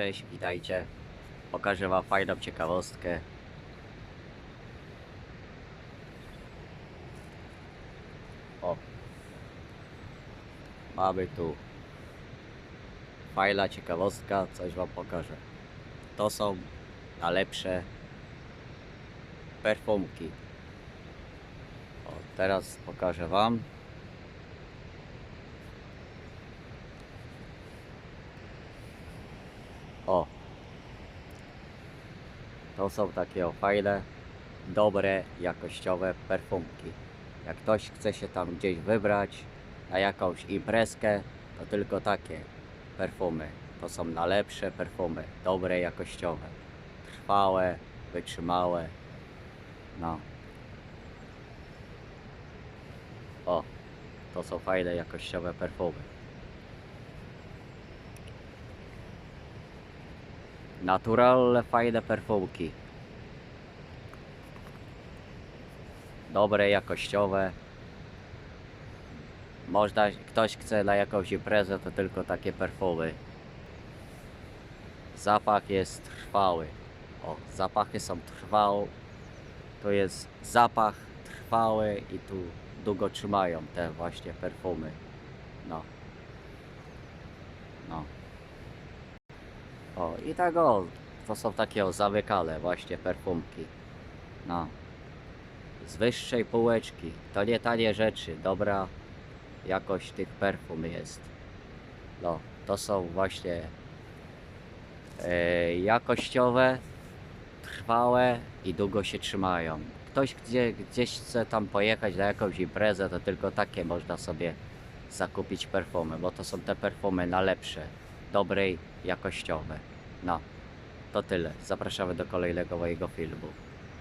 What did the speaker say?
cześć, witajcie. Pokażę wam fajną ciekawostkę. O. Mamy tu fajna ciekawostka, coś wam pokażę. To są najlepsze perfumki. O, teraz pokażę wam. O. To są takie o, fajne, dobre, jakościowe perfumki. Jak ktoś chce się tam gdzieś wybrać na jakąś imprezkę, to tylko takie perfumy. To są najlepsze perfumy, dobre, jakościowe, trwałe, wytrzymałe. No. O, to są fajne, jakościowe perfumy. Naturalne, fajne perfumki. Dobre, jakościowe. Można, ktoś chce na jakąś imprezę, to tylko takie perfumy. Zapach jest trwały. O, zapachy są trwałe. To jest zapach trwały i tu długo trzymają te właśnie perfumy. No. No. O, i tak o, to są takie o zawykale właśnie perfumki. No. Z wyższej półeczki. To nie tanie rzeczy, dobra jakość tych perfum jest. No, to są właśnie e, jakościowe, trwałe i długo się trzymają. Ktoś gdzie, gdzieś chce tam pojechać na jakąś imprezę, to tylko takie można sobie zakupić perfumy, bo to są te perfumy najlepsze, dobrej, jakościowe. No, to tyle. Zapraszamy do kolejnego mojego filmu.